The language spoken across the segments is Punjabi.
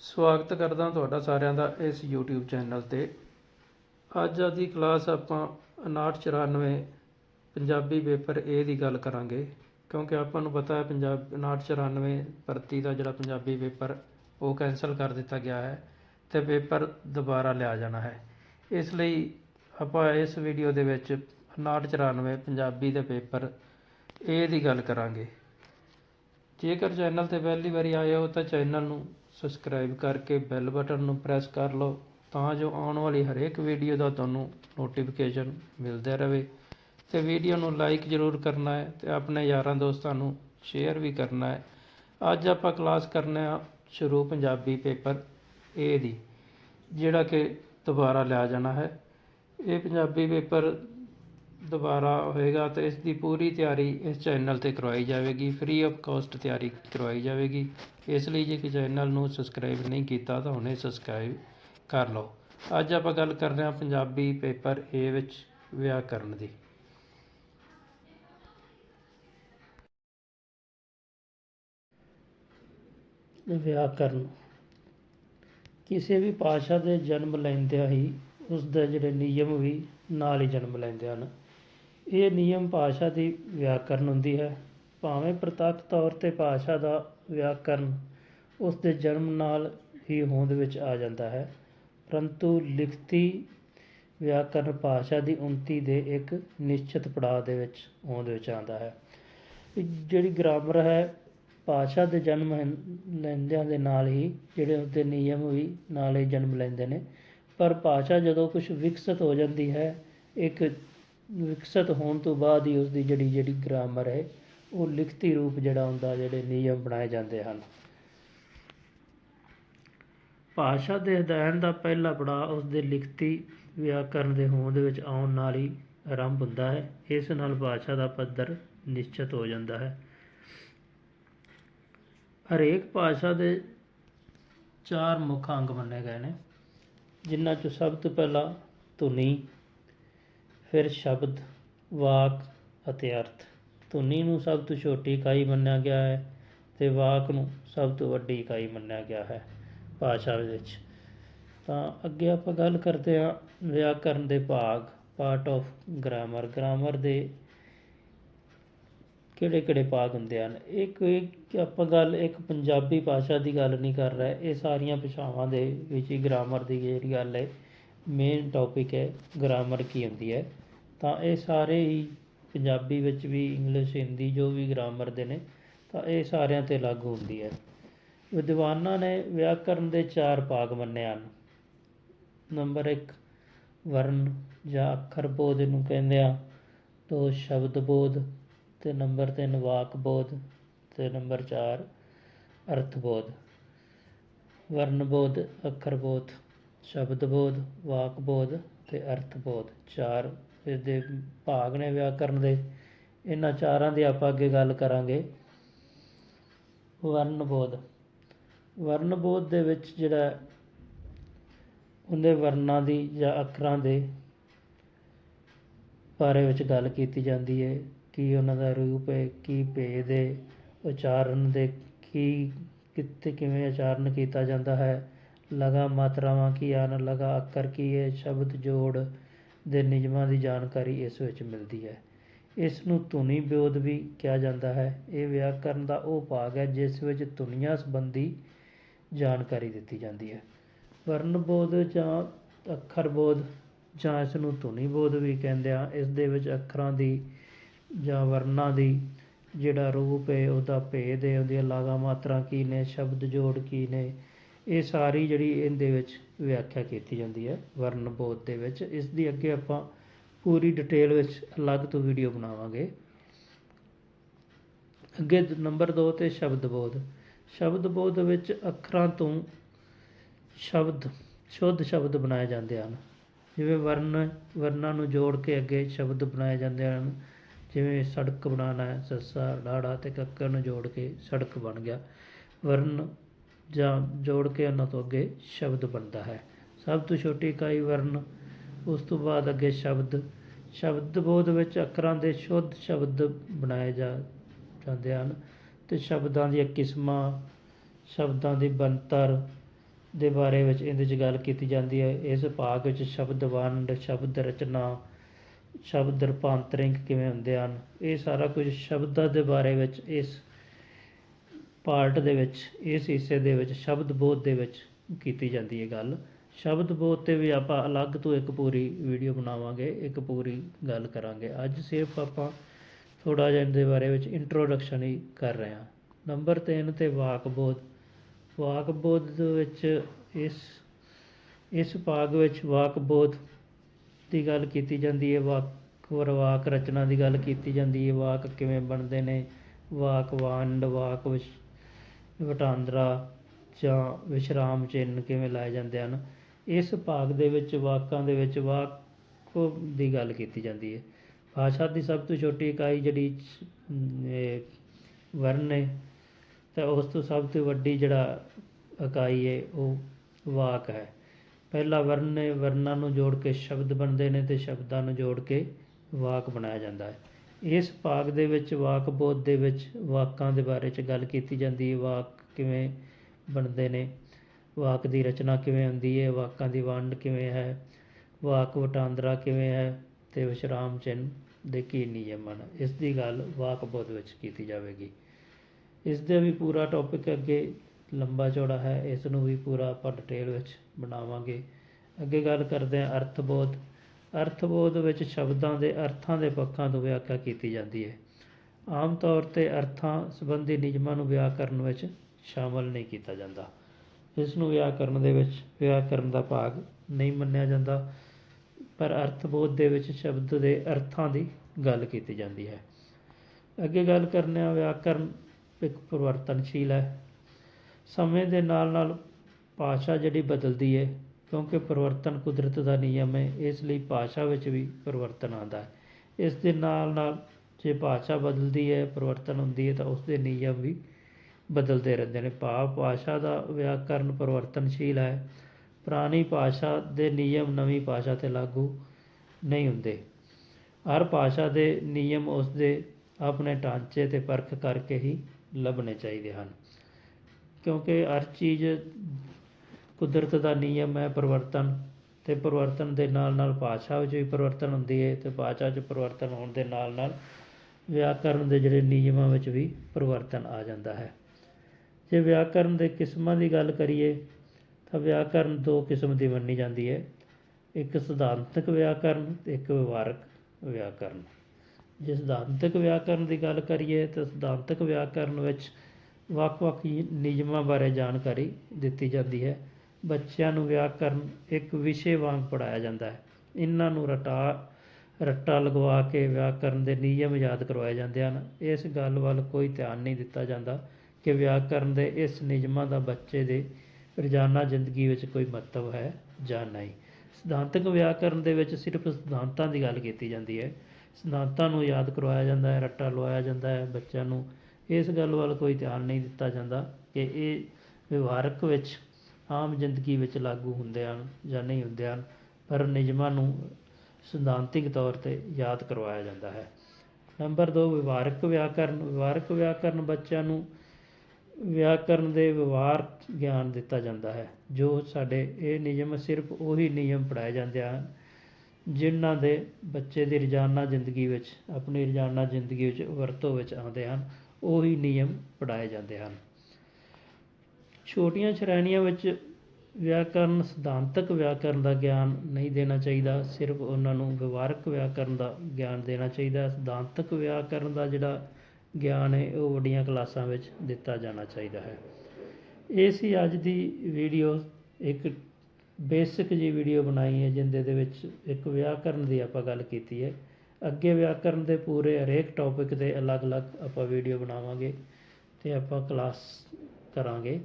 ਸਵਾਗਤ ਕਰਦਾ ਤੁਹਾਡਾ ਸਾਰਿਆਂ ਦਾ ਇਸ YouTube ਚੈਨਲ ਤੇ। ਅੱਜ ਦੀ ਕਲਾਸ ਆਪਾਂ 5994 ਪੰਜਾਬੀ ਪੇਪਰ A ਦੀ ਗੱਲ ਕਰਾਂਗੇ, ਕਿਉਂਕਿ ਆਪਾਂ ਨੂੰ ਪਤਾ ਹੈ ਪੰਜਾਬ 5994 ਭਰਤੀ ਦਾ ਜਿਹੜਾ ਪੰਜਾਬੀ ਪੇਪਰ, ਉਹ ਕੈਂਸਲ ਕਰ ਦਿੱਤਾ ਗਿਆ ਹੈ ਤੇ ਪੇਪਰ ਦੁਬਾਰਾ ਲਿਆ ਜਾਣਾ ਹੈ। ਇਸ ਲਈ ਆਪਾਂ ਇਸ ਵੀਡੀਓ ਦੇ ਵਿੱਚ 5994 ਪੰਜਾਬੀ ਦੇ ਪੇਪਰ A ਦੀ ਗੱਲ ਕਰਾਂਗੇ। ਜੇਕਰ ਚੈਨਲ ਤੇ ਪਹਿਲੀ ਵਾਰੀ ਆਏ ਹੋ ਤਾਂ ਚੈਨਲ ਨੂੰ ਸਬਸਕ੍ਰਾਈਬ ਕਰਕੇ ਬੈਲ ਬਟਨ ਨੂੰ ਪ੍ਰੈਸ ਕਰ ਲਓ ਤਾਂ ਜੋ ਆਉਣ ਵਾਲੀ ਹਰੇਕ ਵੀਡੀਓ ਦਾ ਤੁਹਾਨੂੰ ਨੋਟੀਫਿਕੇਸ਼ਨ ਮਿਲਦਾ ਰਹੇ। ਤੇ ਵੀਡੀਓ ਨੂੰ ਲਾਈਕ ਜ਼ਰੂਰ ਕਰਨਾ ਹੈ ਤੇ ਆਪਣੇ ਯਾਰਾਂ ਦੋਸਤਾਂ ਨੂੰ ਸ਼ੇਅਰ ਵੀ ਕਰਨਾ ਹੈ। ਅੱਜ ਆਪਾਂ ਕਲਾਸ ਕਰਨੇ ਆ ਸ਼ੁਰੂ ਪੰਜਾਬੀ ਪੇਪਰ ਏ ਦੀ, ਜਿਹੜਾ ਕਿ ਦੁਬਾਰਾ ਲਿਆ ਜਾਣਾ ਹੈ। ਇਹ ਪੰਜਾਬੀ ਪੇਪਰ ਦੁਬਾਰਾ ਹੋਏਗਾ ਤਾਂ ਇਸ ਦੀ ਪੂਰੀ ਤਿਆਰੀ ਇਸ ਚੈਨਲ ਤੇ ਕਰਵਾਈ ਜਾਵੇਗੀ। ਫ੍ਰੀ ਆਫ ਕਾਸਟ ਤਿਆਰੀ ਕਰਵਾਈ ਜਾਵੇਗੀ। ਇਸ ਲਈ ਜੇ ਕਿ ਚੈਨਲ ਨੂੰ ਸਬਸਕ੍ਰਾਈਬ ਨਹੀਂ ਕੀਤਾ ਤਾਂ ਹੁਣੇ ਸਬਸਕ੍ਰਾਈਬ ਕਰ ਲਓ। ਅੱਜ ਆਪਾਂ ਗੱਲ ਕਰ ਰਹੇ ਹਾਂ ਪੰਜਾਬੀ ਪੇਪਰ ਏ ਵਿੱਚ ਵਿਆਕਰਨ ਦੀ। ਵਿਆਕਰਨ। ਕਿਸੇ ਵੀ ਭਾਸ਼ਾ ਦੇ ਜਨਮ ਲੈਂਦਿਆਂ ਹੀ ਉਸ ਦੇ ਜਿਹੜੇ ਨਿਯਮ ਵੀ ਨਾਲ ਹੀ ਜਨਮ ਲੈਂਦੇ ਹਨ। ਇਹ ਨਿਯਮ ਭਾਸ਼ਾ ਦੀ ਵਿਆਕਰਨ ਹੁੰਦੀ ਹੈ। ਭਾਵੇਂ ਪ੍ਰਤੱਖ ਤੌਰ ਤੇ ਭਾਸ਼ਾ ਦਾ ਵਿਆਕਰਨ ਉਸ ਦੇ ਜਨਮ ਨਾਲ ਹੀ ਹੋਂਦ ਵਿੱਚ ਆ ਜਾਂਦਾ ਹੈ, ਪਰੰਤੂ ਲਿਖਤੀ ਵਿਆਕਰਨ ਭਾਸ਼ਾ ਦੀ ਉન્નਤੀ ਦੇ ਇੱਕ ਨਿਸ਼ਚਿਤ ਪੜਾਅ ਦੇ ਵਿੱਚ ਹੋਂਦ ਵਿੱਚ ਆਉਂਦਾ ਹੈ। ਜਿਹੜੀ ਗ੍ਰਾਮਰ ਹੈ, ਭਾਸ਼ਾ ਦੇ ਜਨਮ ਲੈਂਦਿਆਂ ਦੇ ਨਾਲ ਹੀ ਜਿਹੜੇ ਉਸਦੇ ਨਿਯਮ ਵੀ ਨਾਲ ਹੀ ਜਨਮ ਲੈਂਦੇ ਨੇ। ਪਰ ਭਾਸ਼ਾ ਜਦੋਂ ਕੁਝ ਵਿਕਸਿਤ ਹੋ ਜਾਂਦੀ ਹੈ, ਇੱਕ ਵਿਕਸਿਤ ਹੋਣ ਤੋਂ ਬਾਅਦ ਹੀ ਉਸਦੀ ਜਿਹੜੀ ਜਿਹੜੀ ਗ੍ਰਾਮਰ ਹੈ, ਉਹ ਲਿਖਤੀ ਰੂਪ ਜਿਹੜਾ ਹੁੰਦਾ, ਜਿਹੜੇ ਨਿਯਮ ਬਣਾਏ ਜਾਂਦੇ ਹਨ। ਭਾਸ਼ਾ ਦੇ ਅਧਿਐਨ ਦਾ ਪਹਿਲਾ ਪੜਾਅ ਉਸਦੇ ਲਿਖਤੀ ਵਿਆਕਰਨ ਦੇ ਹੋਂਦ ਵਿੱਚ ਆਉਣ ਨਾਲ ਹੀ ਆਰੰਭ ਹੁੰਦਾ ਹੈ। ਇਸ ਨਾਲ ਭਾਸ਼ਾ ਦਾ ਪੱਧਰ ਨਿਸ਼ਚਿਤ ਹੋ ਜਾਂਦਾ ਹੈ। ਹਰੇਕ ਭਾਸ਼ਾ ਦੇ ਚਾਰ ਮੁੱਖ ਅੰਗ ਮੰਨੇ ਗਏ ਨੇ, ਜਿਨ੍ਹਾਂ ਚੋਂ ਸਭ ਤੋਂ ਪਹਿਲਾਂ ਧੁਨੀ ਫਿਰ ਸ਼ਬਦ, ਵਾਕ ਅਤੇ ਅਰਥ। ਧੁਨੀ ਨੂੰ ਸਭ ਤੋਂ ਛੋਟੀ ਇਕਾਈ ਮੰਨਿਆ ਗਿਆ ਹੈ ਤੇ ਵਾਕ ਨੂੰ ਸਭ ਤੋਂ ਵੱਡੀ ਇਕਾਈ ਮੰਨਿਆ ਗਿਆ ਹੈ ਭਾਸ਼ਾ ਵਿੱਚ। ਤਾਂ ਅੱਗੇ ਆਪਾਂ ਗੱਲ ਕਰਦੇ ਹਾਂ ਵਿਆਕਰਨ ਦੇ ਭਾਗ ਪਾਰਟ ਆਫ ਗ੍ਰਾਮਰ ਗ੍ਰਾਮਰ ਦੇ ਕਿਹੜੇ ਕਿਹੜੇ ਭਾਗ ਹੁੰਦੇ ਹਨ? ਇਹ ਕੋਈ ਆਪਾਂ ਗੱਲ, ਇੱਕ ਪੰਜਾਬੀ ਭਾਸ਼ਾ ਦੀ ਗੱਲ ਨਹੀਂ ਕਰ ਰਹੇ। ਇਹ ਸਾਰੀਆਂ ਭਾਸ਼ਾਵਾਂ ਦੇ ਵਿੱਚ ਹੀ ਗ੍ਰਾਮਰ ਦੀ ਜਿਹੜੀ ਗੱਲ ਹੈ ਮੇਨ ਟੌਪਿਕ ਹੈ ਗ੍ਰਾਮਰ ਕੀ ਹੁੰਦੀ ਹੈ। ਤਾਂ ਇਹ ਸਾਰੇ ਹੀ ਪੰਜਾਬੀ ਵਿੱਚ ਵੀ ਇੰਗਲਿਸ਼ ਹਿੰਦੀ ਜੋ ਵੀ ਗ੍ਰਾਮਰ ਦੇ ਨੇ, ਤਾਂ ਇਹ ਸਾਰਿਆਂ ਤੇ ਲਾਗੂ ਹੁੰਦੀ ਹੈ। ਵਿਦਵਾਨਾਂ ਨੇ ਵਿਆਕਰਨ ਦੇ ਚਾਰ ਭਾਗ ਮੰਨੇ ਹਨ। ਨੰਬਰ 1 ਵਰਨ ਜਾਂ ਅੱਖਰ ਬੋਧ ਨੂੰ ਕਹਿੰਦੇ ਆ। ਦੋ, ਸ਼ਬਦ ਬੋਧ। ਤੇ ਨੰਬਰ 3 ਵਾਕ ਬੋਧ। ਤੇ ਨੰਬਰ 4 ਅਰਥ ਬੋਧ। ਵਰਨ ਬੋਧ, ਅੱਖਰ ਬੋਧ। ਸ਼ਬਦ ਬੋਧ, ਵਾਕ ਬੋਧ ਤੇ ਅਰਥ ਬੋਧ। ਚਾਰ ਇਹਦੇ ਭਾਗ ਨੇ ਵਿਆਕਰਨ ਦੇ। ਇਹਨਾਂ ਚਾਰਾਂ ਦੀ ਆਪਾਂ ਅੱਗੇ ਗੱਲ ਕਰਾਂਗੇ। ਵਰਨ ਬੋਧ। ਵਰਨ ਬੋਧ ਦੇ ਵਿੱਚ ਜਿਹੜਾ ਉਹਦੇ ਵਰਨਾਂ ਦੀ ਜਾਂ ਅੱਖਰਾਂ ਦੇ ਬਾਰੇ ਵਿੱਚ ਗੱਲ ਕੀਤੀ ਜਾਂਦੀ ਹੈ। ਕੀ ਉਹਨਾਂ ਦਾ ਰੂਪ ਹੈ, ਕੀ ਭੇਦ ਹੈ, ਉਚਾਰਨ ਦੇ ਕੀ ਕਿੱਥੇ ਕਿਵੇਂ ਉਚਾਰਨ ਕੀਤਾ ਜਾਂਦਾ ਹੈ। ਲਗਾ ਮਾਤਰਾਵਾਂ ਕੀ ਹਨ? ਲਗਾ ਅੱਖਰ ਕੀ ਹੈ? ਸ਼ਬਦ ਜੋੜ ਦੇ ਨਿਯਮਾਂ ਦੀ ਜਾਣਕਾਰੀ ਇਸ ਵਿੱਚ ਮਿਲਦੀ ਹੈ। ਇਸ ਨੂੰ ਧੁਨੀ ਬੋਧ ਵੀ ਕਿਹਾ ਜਾਂਦਾ ਹੈ। ਇਹ ਵਿਆਕਰਨ ਦਾ ਉਹ ਭਾਗ ਹੈ ਜਿਸ ਵਿੱਚ ਧੁਨੀਆਂ ਸੰਬੰਧੀ ਜਾਣਕਾਰੀ ਦਿੱਤੀ ਜਾਂਦੀ ਹੈ। ਵਰਨ ਬੋਧ ਜਾਂ ਅੱਖਰ ਬੋਧ ਜਾਂ ਇਸ ਨੂੰ ਧੁਨੀ ਬੋਧ ਵੀ ਕਹਿੰਦੇ ਆ। ਇਸ ਦੇ ਵਿੱਚ ਅੱਖਰਾਂ ਦੀ ਜਾਂ ਵਰਨਾਂ ਦੀ ਜਿਹੜਾ ਰੂਪ ਹੈ, ਉਹਦਾ ਭੇਦ ਹੈ, ਉਹਦੀਆਂ ਲਾਗਾ ਮਾਤਰਾ ਕੀ ਨੇ, ਸ਼ਬਦ ਜੋੜ ਕੀ ਨੇ ਇਹ ਸਾਰੀ ਜਿਹੜੀ ਇਹਦੇ ਵਿੱਚ ਵਿਆਖਿਆ ਕੀਤੀ ਜਾਂਦੀ ਹੈ ਵਰਨ ਬੋਧ ਦੇ ਵਿੱਚ। ਇਸ ਦੀ ਅੱਗੇ ਆਪਾਂ ਪੂਰੀ ਡਿਟੇਲ ਵਿੱਚ ਅਲੱਗ ਤੋਂ ਵੀਡੀਓ ਬਣਾਵਾਂਗੇ। ਅੱਗੇ ਨੰਬਰ 2 ਤੇ ਸ਼ਬਦ ਬੋਧ। ਸ਼ਬਦ ਬੋਧ ਵਿੱਚ ਅੱਖਰਾਂ ਤੋਂ ਸ਼ਬਦ, ਸ਼ੁੱਧ ਸ਼ਬਦ ਬਣਾਏ ਜਾਂਦੇ ਹਨ। ਜਿਵੇਂ ਵਰਨ ਵਰਨਾਂ ਨੂੰ ਜੋੜ ਕੇ ਅੱਗੇ ਸ਼ਬਦ ਬਣਾਏ ਜਾਂਦੇ ਹਨ। ਜਿਵੇਂ ਸੜਕ ਬਣਾਉਣਾ ਹੈ, ਸੱਸਾ ਢਾੜਾ ਤੇ ਕੱਕਰ ਨੂੰ ਜੋੜ ਕੇ ਸੜਕ ਬਣ ਗਿਆ। ਵਰਨ ਜਾਂ ਜੋੜ ਕੇ ਉਹਨਾਂ ਤੋਂ ਅੱਗੇ ਸ਼ਬਦ ਬਣਦਾ ਹੈ। ਸਭ ਤੋਂ ਛੋਟੀ ਇਕਾਈ ਵਰਨ, ਉਸ ਤੋਂ ਬਾਅਦ ਅੱਗੇ ਸ਼ਬਦ। ਸ਼ਬਦ ਬੋਧ ਵਿੱਚ ਅੱਖਰਾਂ ਦੇ ਸ਼ੁੱਧ ਸ਼ਬਦ ਬਣਾਏ ਜਾ ਜਾਂਦੇ ਹਨ ਤੇ ਸ਼ਬਦਾਂ ਦੀਆਂ ਕਿਸਮਾਂ, ਸ਼ਬਦਾਂ ਦੀ ਬਣਤਰ ਦੇ ਬਾਰੇ ਵਿੱਚ ਇਹਦੇ 'ਚ ਗੱਲ ਕੀਤੀ ਜਾਂਦੀ ਹੈ। ਇਸ ਭਾਗ ਵਿੱਚ ਸ਼ਬਦ ਵੰਡ, ਸ਼ਬਦ ਰਚਨਾ, ਸ਼ਬਦ ਰਪਾਂਤਰਿੰਗ ਕਿਵੇਂ ਹੁੰਦੇ ਹਨ, ਇਹ ਸਾਰਾ ਕੁਝ ਸ਼ਬਦਾਂ ਦੇ ਬਾਰੇ ਵਿੱਚ ਇਸ ਪਾਰਟ ਦੇ ਵਿੱਚ, ਇਸ ਹਿੱਸੇ ਦੇ ਵਿੱਚ, ਸ਼ਬਦ ਬੋਧ ਦੇ ਵਿੱਚ ਕੀਤੀ ਜਾਂਦੀ ਹੈ ਗੱਲ। ਸ਼ਬਦ ਬੋਧ ਤੇ ਵੀ ਆਪਾਂ ਅਲੱਗ ਤੋਂ ਇੱਕ ਪੂਰੀ ਵੀਡੀਓ ਬਣਾਵਾਂਗੇ, ਇੱਕ ਪੂਰੀ ਗੱਲ ਕਰਾਂਗੇ। ਅੱਜ ਸਿਰਫ ਆਪਾਂ ਥੋੜਾ ਜਿਹਾ ਇਹਦੇ ਬਾਰੇ ਵਿੱਚ ਇੰਟਰੋਡਕਸ਼ਨ ਹੀ ਕਰ ਰਹੇ ਹਾਂ। ਨੰਬਰ 3 ਤੇ ਵਾਕ ਬੋਧ। ਵਾਕ ਬੋਧ ਦੇ ਵਿੱਚ ਇਸ ਇਸ ਭਾਗ ਵਿੱਚ ਵਾਕ ਬੋਧ ਦੀ ਗੱਲ ਕੀਤੀ ਜਾਂਦੀ ਹੈ। ਵਾਕ ਔਰ ਵਾਕ ਰਚਨਾ ਦੀ ਗੱਲ ਕੀਤੀ ਜਾਂਦੀ ਹੈ। ਵਾਕ ਕਿਵੇਂ ਬਣਦੇ ਨੇ? ਵਾਕ ਵੰਡ, ਵਾਕ ਵਿਸ਼ ਵਟਾਂਦਰਾ ਜਾਂ ਵਿਸ਼ਰਾਮ ਚਿੰਨ੍ਹ ਕਿਵੇਂ ਲਾਏ ਜਾਂਦੇ ਹਨ ਇਸ ਭਾਗ ਦੇ ਵਿੱਚ ਵਾਕਾਂ ਦੇ ਵਿੱਚ ਵਾਕ ਦੀ ਗੱਲ ਕੀਤੀ ਜਾਂਦੀ ਹੈ। ਭਾਸ਼ਾ ਦੀ ਸਭ ਤੋਂ ਛੋਟੀ ਇਕਾਈ ਜਿਹੜੀ ਅਮ, ਵਰਨ ਹੈ ਤਾਂ ਉਸ ਤੋਂ ਸਭ ਤੋਂ ਵੱਡੀ ਜਿਹੜਾ ਇਕਾਈ ਹੈ ਉਹ ਵਾਕ ਹੈ। ਪਹਿਲਾ ਵਰਨ ਨੇ ਵਰਨਾਂ ਨੂੰ ਜੋੜ ਕੇ ਸ਼ਬਦ ਬਣਦੇ ਨੇ ਤੇ ਸ਼ਬਦਾਂ ਨੂੰ ਜੋੜ ਕੇ ਵਾਕ ਬਣਾਇਆ ਜਾਂਦਾ ਹੈ। ਇਸ ਭਾਗ ਦੇ ਵਿੱਚ ਵਾਕ ਬੋਧ ਦੇ ਵਿੱਚ ਵਾਕਾਂ ਦੇ ਬਾਰੇ ਚ ਗੱਲ ਕੀਤੀ ਜਾਂਦੀ ਹੈ। ਵਾਕ ਕਿਵੇਂ ਬਣਦੇ ਨੇ? ਵਾਕ ਦੀ ਰਚਨਾ ਕਿਵੇਂ ਹੁੰਦੀ ਹੈ? ਵਾਕਾਂ ਦੀ ਵੰਡ ਕਿਵੇਂ ਹੈ? ਵਾਕ ਵਟਾਂਦਰਾ ਕਿਵੇਂ ਹੈ? ਤੇ ਵਿਸ਼ਰਾਮ ਚਿੰਨ੍ਹ ਦੇ ਕੀ ਨਿਯਮ ਹਨ ਇਸ ਦੀ ਗੱਲ ਵਾਕ ਬੋਧ ਵਿੱਚ ਕੀਤੀ ਜਾਵੇਗੀ। ਇਸ ਦੇ ਵੀ ਪੂਰਾ ਟੌਪਿਕ ਅੱਗੇ ਲੰਬਾ ਚੌੜਾ ਹੈ। ਇਸ ਨੂੰ ਵੀ ਪੂਰਾ ਆਪਾਂ ਡਿਟੇਲ ਵਿੱਚ ਬਣਾਵਾਂਗੇ। ਅੱਗੇ ਗੱਲ ਕਰਦੇ ਹਾਂ ਅਰਥਬੋਧ ਅਰਥਬੋਧ ਵਿੱਚ ਸ਼ਬਦਾਂ ਦੇ ਅਰਥਾਂ ਦੇ ਪੱਖਾਂ ਤੋਂ ਵਿਆਖਿਆ ਕੀਤੀ ਜਾਂਦੀ ਹੈ। ਆਮ ਤੌਰ ਤੇ ਅਰਥਾਂ ਸੰਬੰਧੀ ਨਿਯਮਾਂ ਨੂੰ ਵਿਆਕਰਨ ਵਿੱਚ ਸ਼ਾਮਲ ਨਹੀਂ ਕੀਤਾ ਜਾਂਦਾ। ਇਸ ਨੂੰ ਵਿਆਕਰਨ ਦੇ ਵਿੱਚ ਵਿਆਕਰਨ ਦਾ ਭਾਗ ਨਹੀਂ ਮੰਨਿਆ ਜਾਂਦਾ, ਪਰ ਅਰਥਬੋਧ ਦੇ ਵਿੱਚ ਸ਼ਬਦ ਦੇ ਅਰਥਾਂ ਦੀ ਗੱਲ ਕੀਤੀ ਜਾਂਦੀ ਹੈ। ਅੱਗੇ ਗੱਲ ਕਰਨੇ ਆ ਵਿਆਕਰਨ ਇੱਕ ਪਰਿਵਰਤਨਸ਼ੀਲ ਹੈ। ਸਮੇਂ ਦੇ ਨਾਲ ਨਾਲ ਭਾਸ਼ਾ ਜਿਹੜੀ ਬਦਲਦੀ ਹੈ ਕਿਉਂਕਿ ਪਰਿਵਰਤਨ ਕੁਦਰਤ ਦਾ ਨਿਯਮ ਹੈ, ਇਸ ਲਈ ਭਾਸ਼ਾ ਵਿੱਚ ਵੀ ਪਰਿਵਰਤਨ ਆਉਂਦਾ ਹੈ। ਇਸ ਦੇ ਨਾਲ ਨਾਲ ਜੇ ਭਾਸ਼ਾ ਬਦਲਦੀ ਹੈ, ਪਰਿਵਰਤਨ ਹੁੰਦੀ ਹੈ, ਤਾਂ ਉਸ ਦੇ ਨਿਯਮ ਵੀ ਬਦਲਦੇ ਰਹਿੰਦੇ ਨੇ। ਭਾਵ ਭਾਸ਼ਾ ਦਾ ਵਿਆਕਰਨ ਪਰਿਵਰਤਨਸ਼ੀਲ ਹੈ। ਪੁਰਾਣੀ ਭਾਸ਼ਾ ਦੇ ਨਿਯਮ ਨਵੀਂ ਭਾਸ਼ਾ ਤੇ ਲਾਗੂ ਨਹੀਂ ਹੁੰਦੇ। ਹਰ ਭਾਸ਼ਾ ਦੇ ਨਿਯਮ ਉਸ ਦੇ ਆਪਣੇ ਢਾਂਚੇ ਤੇ ਪਰਖ ਕਰਕੇ ਹੀ ਲੱਭਣੇ ਚਾਹੀਦੇ ਹਨ। ਕਿਉਂਕਿ ਹਰ ਚੀਜ਼ ਕੁਦਰਤ ਦਾ ਨਿਯਮ ਹੈ ਪਰਿਵਰਤਨ ਅਤੇ ਪਰਿਵਰਤਨ ਦੇ ਨਾਲ ਨਾਲ ਭਾਸ਼ਾ ਵਿੱਚ ਵੀ ਪਰਿਵਰਤਨ ਹੁੰਦੀ ਹੈ ਅਤੇ ਭਾਸ਼ਾ 'ਚ ਪਰਿਵਰਤਨ ਹੋਣ ਦੇ ਨਾਲ ਨਾਲ ਵਿਆਕਰਨ ਦੇ ਜਿਹੜੇ ਨਿਯਮਾਂ ਵਿੱਚ ਵੀ ਪਰਿਵਰਤਨ ਆ ਜਾਂਦਾ ਹੈ। ਜੇ ਵਿਆਕਰਨ ਦੇ ਕਿਸਮਾਂ ਦੀ ਗੱਲ ਕਰੀਏ ਤਾਂ ਵਿਆਕਰਨ ਦੋ ਕਿਸਮ ਦੀ ਮੰਨੀ ਜਾਂਦੀ ਹੈ। ਇੱਕ ਸਿਧਾਂਤਕ ਵਿਆਕਰਨ ਤੇ ਇੱਕ ਵਿਵਹਾਰਕ ਵਿਆਕਰਨ। ਜੇ ਸਿਧਾਂਤਕ ਵਿਆਕਰਨ ਦੀ ਗੱਲ ਕਰੀਏ ਤਾਂ ਸਿਧਾਂਤਕ ਵਿਆਕਰਨ ਵਿੱਚ ਵੱਖ-ਵੱਖ ਨਿਯਮਾਂ ਬਾਰੇ ਜਾਣਕਾਰੀ ਦਿੱਤੀ ਜਾਂਦੀ ਹੈ। ਬੱਚਿਆਂ ਨੂੰ ਵਿਆਕਰਨ ਇੱਕ ਵਿਸ਼ੇ ਵਾਂਗ ਪੜਾਇਆ ਜਾਂਦਾ ਹੈ। ਇਹਨਾਂ ਨੂੰ ਰਟਾ, ਰੱਟਾ ਲਗਵਾ ਕੇ ਵਿਆਕਰਨ ਦੇ ਨਿਯਮ ਯਾਦ ਕਰਵਾਏ ਜਾਂਦੇ ਹਨ। ਇਸ ਗੱਲ ਵੱਲ ਕੋਈ ਧਿਆਨ ਨਹੀਂ ਦਿੱਤਾ ਜਾਂਦਾ ਕਿ ਵਿਆਕਰਨ ਦੇ ਇਸ ਨਿਯਮਾਂ ਦਾ ਬੱਚੇ ਦੇ ਰੋਜ਼ਾਨਾ ਜ਼ਿੰਦਗੀ ਵਿੱਚ ਕੋਈ ਮਹੱਤਵ ਹੈ ਜਾਂ ਨਹੀਂ। ਸਿਧਾਂਤਕ ਵਿਆਕਰਨ ਦੇ ਵਿੱਚ ਸਿਰਫ ਸਿਧਾਂਤਾਂ ਦੀ ਗੱਲ ਕੀਤੀ ਜਾਂਦੀ ਹੈ। ਸਿਧਾਂਤਾਂ ਨੂੰ ਯਾਦ ਕਰਵਾਇਆ ਜਾਂਦਾ ਹੈ, ਰੱਟਾ ਲਵਾਇਆ ਜਾਂਦਾ ਹੈ। ਬੱਚਿਆਂ ਨੂੰ ਇਸ ਗੱਲ ਵੱਲ ਕੋਈ ਧਿਆਨ ਨਹੀਂ ਦਿੱਤਾ ਜਾਂਦਾ ਕਿ ਇਹ ਵਿਵਹਾਰਕ ਵਿੱਚ ਆਮ ਜ਼ਿੰਦਗੀ ਵਿੱਚ ਲਾਗੂ ਹੁੰਦੇ ਹਨ ਜਾਂ ਨਹੀਂ ਹੁੰਦੇ ਹਨ, ਪਰ ਨਿਯਮਾਂ ਨੂੰ ਸਿਧਾਂਤਿਕ ਤੌਰ ਤੇ ਯਾਦ ਕਰਵਾਇਆ ਜਾਂਦਾ ਹੈ। ਨੰਬਰ 2 ਵਿਵਹਾਰਕ ਵਿਆਕਰਨ ਵਿਵਹਾਰਕ ਵਿਆਕਰਨ ਬੱਚਿਆਂ ਨੂੰ ਵਿਆਕਰਨ ਦੇ ਵਿਵਹਾਰ ਗਿਆਨ ਦਿੱਤਾ ਜਾਂਦਾ ਹੈ, ਜੋ ਸਾਡੇ ਇਹ ਨਿਯਮ ਸਿਰਫ ਉਹੀ ਨਿਯਮ ਪੜਾਏ ਜਾਂਦੇ ਹਨ ਜਿਨ੍ਹਾਂ ਦੇ ਬੱਚੇ ਦੀ ਰੋਜ਼ਾਨਾ ਜ਼ਿੰਦਗੀ ਵਿੱਚ, ਆਪਣੀ ਰੋਜ਼ਾਨਾ ਜ਼ਿੰਦਗੀ ਵਿੱਚ ਵਰਤੋਂ ਵਿੱਚ ਆਉਂਦੇ ਹਨ, ਉਹੀ ਨਿਯਮ ਪੜਾਏ ਜਾਂਦੇ ਹਨ। ਛੋਟੀਆਂ ਸ਼੍ਰੇਣੀਆਂ ਵਿੱਚ ਵਿਆਕਰਨ ਸਿਧਾਂਤਕ ਵਿਆਕਰਨ ਦਾ ਗਿਆਨ ਨਹੀਂ ਦੇਣਾ ਚਾਹੀਦਾ, ਸਿਰਫ ਉਹਨਾਂ ਨੂੰ ਵਿਵਹਾਰਕ ਵਿਆਕਰਨ ਦਾ ਗਿਆਨ ਦੇਣਾ ਚਾਹੀਦਾ। ਸਿਧਾਂਤਕ ਵਿਆਕਰਨ ਦਾ ਜਿਹੜਾ ਗਿਆਨ ਹੈ, ਉਹ ਵੱਡੀਆਂ ਕਲਾਸਾਂ ਵਿੱਚ ਦਿੱਤਾ ਜਾਣਾ ਚਾਹੀਦਾ ਹੈ। ਇਹ ਸੀ ਅੱਜ ਦੀ ਵੀਡੀਓ। ਇੱਕ ਬੇਸਿਕ ਜੀ ਵੀਡੀਓ ਬਣਾਈ ਹੈ, ਜਿੰਦੇ ਦੇ ਵਿੱਚ ਇੱਕ ਵਿਆਕਰਨ ਦੀ ਆਪਾਂ ਗੱਲ ਕੀਤੀ ਹੈ। ਅੱਗੇ ਵਿਆਕਰਨ ਦੇ ਪੂਰੇ ਹਰੇਕ ਟੌਪਿਕ 'ਤੇ ਅਲੱਗ-ਅਲੱਗ ਆਪਾਂ ਵੀਡੀਓ ਬਣਾਵਾਂਗੇ ਤੇ ਆਪਾਂ ਕਲਾਸ ਕਰਾਂਗੇ।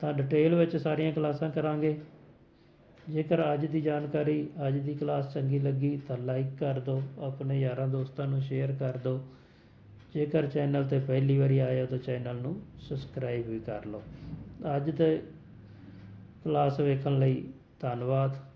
ਤਾਂ ਡਿਟੇਲ ਵਿੱਚ ਸਾਰੀਆਂ ਕਲਾਸਾਂ ਕਰਾਂਗੇ। ਜੇਕਰ ਅੱਜ ਦੀ ਜਾਣਕਾਰੀ, ਅੱਜ ਦੀ ਕਲਾਸ ਚੰਗੀ ਲੱਗੀ ਤਾਂ ਲਾਈਕ ਕਰ ਦਿਓ, ਆਪਣੇ ਯਾਰਾਂ ਦੋਸਤਾਂ ਨੂੰ ਸ਼ੇਅਰ ਕਰ ਦਿਓ। ਜੇਕਰ ਚੈਨਲ ਤੇ ਪਹਿਲੀ ਵਾਰੀ ਆਏ ਹੋ ਤਾਂ ਚੈਨਲ ਨੂੰ ਸਬਸਕ੍ਰਾਈਬ ਵੀ ਕਰ ਲਓ। ਅੱਜ ਦੇ ਕਲਾਸ ਵੇਖਣ ਲਈ ਧੰਨਵਾਦ।